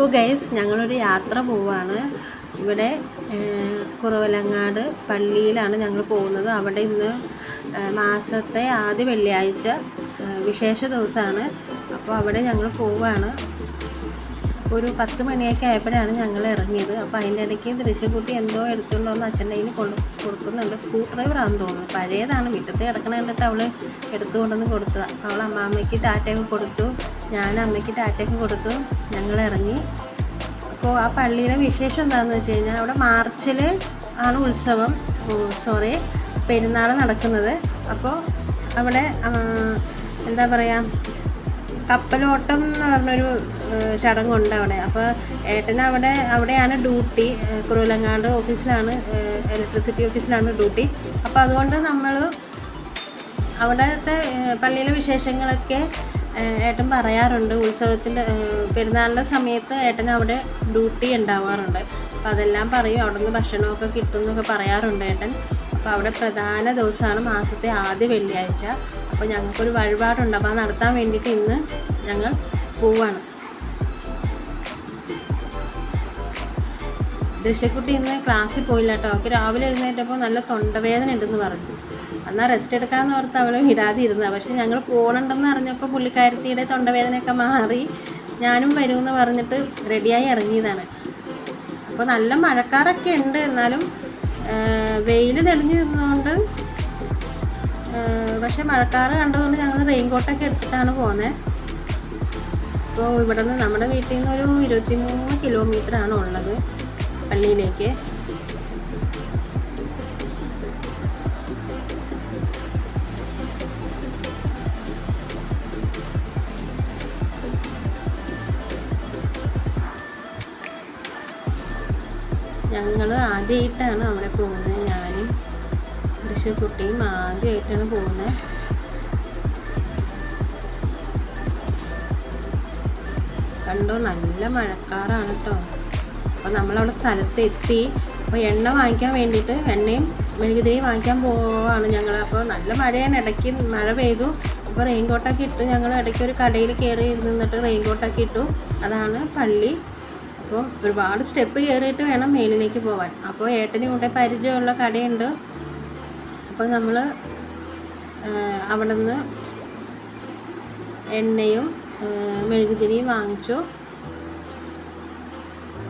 അപ്പോൾ ഗൈസ് ഞങ്ങളൊരു യാത്ര പോവാണ്. ഇവിടെ കുറവലങ്ങാട് പള്ളിയിലാണ് ഞങ്ങൾ പോകുന്നത്. അവിടെ ഇന്ന് മാസത്തെ ആദ്യ വെള്ളിയാഴ്ച വിശേഷ ദിവസമാണ്. അപ്പോൾ അവിടെ ഞങ്ങൾ പോവാണ്. ഒരു പത്ത് മണിയൊക്കെ ആയപ്പോഴാണ് ഞങ്ങൾ ഇറങ്ങിയത്. അപ്പോൾ അതിന്റെ ഇടയ്ക്ക് ദൃശ്യക്കുട്ടി എന്തോ എടുത്തുണ്ടോ എന്ന് അച്ഛന്റെ കയ്യിൽ കൊടു കൊടുക്കുന്നുണ്ട്. സ്ക്രൂ ഡ്രൈവറാണെന്ന് തോന്നുന്നു. പഴയതാണ്. മുറ്റത്ത് കിടക്കണ കണ്ടിട്ട് അവൾ എടുത്തുകൊണ്ടൊന്ന് കൊടുത്തതാണ് അവൾ അമ്മാമ്മയ്ക്ക് ടാറ്റയൊക്കെ കൊടുത്തു. ഞാൻ അമ്മയ്ക്ക് ടാറ്റയൊക്കെ കൊടുത്തു. ഞങ്ങൾ ഇറങ്ങി. അപ്പോൾ ആ പള്ളിയിലെ വിശേഷം എന്താണെന്ന് വെച്ച് കഴിഞ്ഞാൽ അവിടെ മാർച്ചിൽ ആണ് ഉത്സവം. സോറി പെരുന്നാൾ നടക്കുന്നത്. അപ്പോൾ അവിടെ എന്താ പറയുക കപ്പലോട്ടം എന്ന് പറഞ്ഞൊരു ചടങ്ങുണ്ട് അവിടെ. അപ്പോൾ ഏട്ടൻ അവിടെ അവിടെയാണ് ഡ്യൂട്ടി. കുറുവിലങ്ങാട് ഓഫീസിലാണ് ഇലക്ട്രിസിറ്റി ഓഫീസിലാണ് ഡ്യൂട്ടി. അപ്പോൾ അതുകൊണ്ട് നമ്മൾ അവിടുത്തെ പള്ളിയിലെ വിശേഷങ്ങളൊക്കെ ഏട്ടൻ പറയാറുണ്ട്. ഉത്സവത്തിന്റെ പെരുന്നാളിന്റെ സമയത്ത് ഏട്ടൻ അവിടെ ഡ്യൂട്ടി ഉണ്ടാവാറുണ്ട്. അപ്പോൾ അതെല്ലാം പറയും. അവിടെ നിന്ന് ഭക്ഷണമൊക്കെ കിട്ടും എന്നൊക്കെ പറയാറുണ്ട് ഏട്ടൻ. അപ്പോൾ അവിടെ പ്രധാന ദിവസമാണ് മാസത്തെ ആദ്യ വെള്ളിയാഴ്ച. അപ്പോൾ ഞങ്ങൾക്കൊരു വഴിപാടുണ്ട്. അപ്പോൾ നടത്താൻ വേണ്ടിയിട്ട് ഇന്ന് ഞങ്ങൾ പോവാണ്. ദശക്കുട്ടി ഇന്ന് ക്ലാസ്സിൽ പോയില്ല കേട്ടോ. അവൾക്ക് രാവിലെ എഴുന്നേറ്റപ്പോൾ നല്ല തൊണ്ടവേദന ഉണ്ടെന്ന് പറഞ്ഞു. എന്നാൽ റെസ്റ്റ് എടുക്കാമെന്ന് ഓർത്ത് അവൾ വിടാതെ പക്ഷേ ഞങ്ങൾ പോകണമെന്ന് അറിഞ്ഞപ്പോൾ പുള്ളിക്കാരത്തിയുടെ തൊണ്ടവേദനയൊക്കെ മാറി ഞാനും വരുമെന്ന് പറഞ്ഞിട്ട് റെഡിയായി ഇറങ്ങിയതാണ്. അപ്പോൾ നല്ല മഴക്കാറൊക്കെ ഉണ്ട്. എന്നാലും വെയിൽ തെളിഞ്ഞു നിന്നുകൊണ്ട് പക്ഷെ മഴക്കാറ് കണ്ടതുകൊണ്ട് ഞങ്ങൾ റെയിൻകോട്ടൊക്കെ എടുത്തിട്ടാണ് പോകുന്നത് അപ്പോൾ ഇവിടെ നിന്ന് നമ്മുടെ വീട്ടിൽ നിന്ന് ഒരു കിലോമീറ്റർ ആണ് ഉള്ളത്. പള്ളിയിലേക്ക്. ഞങ്ങൾ ആദ്യമായിട്ടാണ് അവിടെ പോകുന്നത്. ഞാനും ഋഷിക്കുട്ടിയും ആദ്യമായിട്ടാണ് പോകുന്നത്. കണ്ടോ നല്ല മഴക്കാറാണ് കേട്ടോ അപ്പോൾ നമ്മളവിടെ സ്ഥലത്ത് എത്തി അപ്പോൾ എണ്ണ വാങ്ങിക്കാൻ വേണ്ടിയിട്ട് എണ്ണയും മെഴുകുതിരിയും വാങ്ങിക്കാൻ പോവാണ് ഞങ്ങൾ അപ്പോൾ നല്ല മഴയാണ്. ഇടയ്ക്ക് മഴ പെയ്തു. അപ്പോൾ റെയിൻ റെയിൻകോട്ടൊക്കെ ഇട്ടു ഞങ്ങൾ ഇടയ്ക്ക് ഒരു കടയിൽ കയറി നിന്നിട്ട് റെയിൻകോട്ടൊക്കെ ഇട്ടു. അതാണ് പള്ളി. അപ്പോൾ ഒരുപാട് സ്റ്റെപ്പ് കയറിയിട്ട് വേണം മേലിലേക്ക് പോകാൻ അപ്പോൾ ഏട്ടന് ഇവിടെ പരിചയമുള്ള കടയുണ്ട്. അപ്പോൾ നമ്മൾ അവിടെ നിന്ന് എണ്ണയും മെഴുകുതിരിയും വാങ്ങിച്ചു.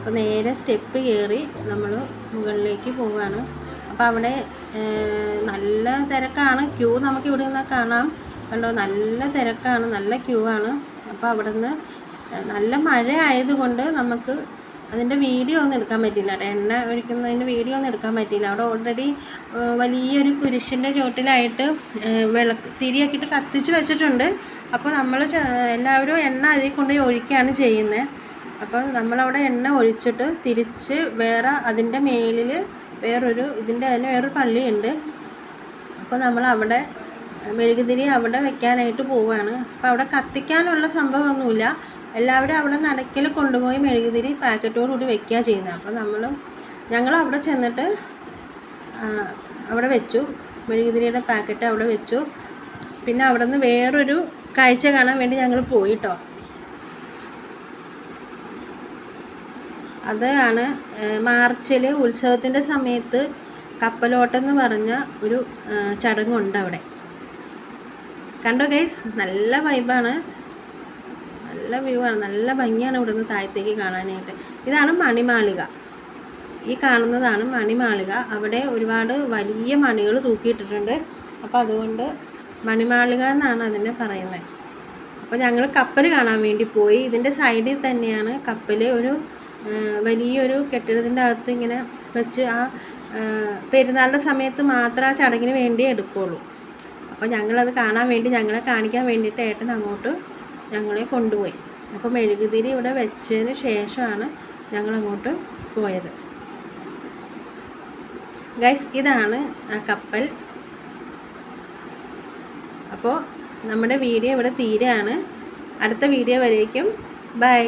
അപ്പോൾ നേരെ സ്റ്റെപ്പ് കയറി നമ്മൾ മുകളിലേക്ക് പോവുകയാണ്. അപ്പോൾ അവിടെ നല്ല തിരക്കാണ്. ക്യൂ നമുക്ക് ഇവിടെ നിന്ന് കാണാം. കണ്ടോ നല്ല തിരക്കാണ്. നല്ല ക്യൂ ആണ്. അപ്പോൾ അവിടെ നിന്ന് നല്ല മഴ ആയതുകൊണ്ട് നമുക്ക് അതിന്റെ വീഡിയോ ഒന്നും എടുക്കാൻ പറ്റില്ല അവിടെ എണ്ണ ഒഴിക്കുന്നതിന്റെ വീഡിയോ ഒന്നും എടുക്കാൻ പറ്റില്ല അവിടെ ഓൾറെഡി വലിയൊരു കുരിശിന്റെ ചോട്ടിലായിട്ട് വിളക്ക് തിരിയാക്കിയിട്ട് കത്തിച്ച് വെച്ചിട്ടുണ്ട്. അപ്പോൾ നമ്മൾ എല്ലാവരും എണ്ണ അതിൽ കൊണ്ടുപോയി ഒഴിക്കുകയാണ് ചെയ്യുന്നത്. അപ്പോൾ നമ്മളവിടെ എണ്ണ ഒഴിച്ചിട്ട് തിരിച്ച് വേറെ അതിന്റെ മേലിൽ വേറൊരു ഇതിന്റെ തന്നെ വേറൊരു പള്ളിയുണ്ട്. അപ്പോൾ നമ്മൾ അവിടെ മെഴുകുതിരി അവിടെ വെക്കാനായിട്ട് പോവുകയാണ് അപ്പോൾ അവിടെ കത്തിക്കാനുള്ള സംഭവമൊന്നുമില്ല. എല്ലാവരും അവിടെ നടക്കൽ കൊണ്ടുപോയി മെഴുകുതിരി പാക്കറ്റോടുകൂടി വെക്കുക ചെയ്യുന്നത്. അപ്പോൾ നമ്മൾ ഞങ്ങൾ അവിടെ ചെന്നിട്ട് അവിടെ വെച്ചു. മെഴുകുതിരിയുടെ പാക്കറ്റ് അവിടെ വെച്ചു. പിന്നെ അവിടെ നിന്ന് വേറൊരു കാഴ്ച കാണാൻ വേണ്ടി ഞങ്ങൾ പോയിട്ടോ. അതാണ് മാർച്ചിൽ ഉത്സവത്തിന്റെ സമയത്ത് കപ്പലോട്ടം എന്ന് പറഞ്ഞ ഒരു ചടങ്ങുണ്ട് അവിടെ കണ്ടോ ഗൈസ് നല്ല വൈബാണ് നല്ല വ്യൂ ആണ് നല്ല ഭംഗിയാണ് ഇവിടെ നിന്ന് താഴത്തേക്ക് കാണാനായിട്ട്. ഇതാണ് മണിമാളിക. ഈ കാണുന്നതാണ് മണിമാളിക. അവിടെ ഒരുപാട് വലിയ മണികൾ തൂക്കിയിട്ടിട്ടുണ്ട്. അപ്പോൾ അതുകൊണ്ട് മണിമാളിക എന്നാണ് അതിനെ പറയുന്നത്. അപ്പോൾ ഞങ്ങൾ കപ്പൽ കാണാൻ വേണ്ടി പോയി. ഇതിന്റെ സൈഡിൽ തന്നെയാണ് കപ്പൽ ഒരു വലിയൊരു കെട്ടിടത്തിന്റെ അകത്ത് ഇങ്ങനെ വെച്ച് ആ പെരുന്നാളിന്റെ സമയത്ത് മാത്രം ആ ചടങ്ങിന് വേണ്ടി എടുക്കുകയുള്ളൂ അപ്പോൾ ഞങ്ങളത് കാണാൻ വേണ്ടി ഞങ്ങളെ കാണിക്കാൻ വേണ്ടിയിട്ട് ഏട്ടൻ അങ്ങോട്ട് ഞങ്ങളെ കൊണ്ടുപോയി. അപ്പോൾ മെഴുകുതിരി ഇവിടെ വെച്ചതിന് ശേഷമാണ് ഞങ്ങളങ്ങോട്ട് പോയത്. ഗൈസ് ഇതാണ് ആ കപ്പൽ. അപ്പോൾ നമ്മുടെ വീഡിയോ ഇവിടെ തീരാണ്. അടുത്ത വീഡിയോ വരേക്കും. ബൈ.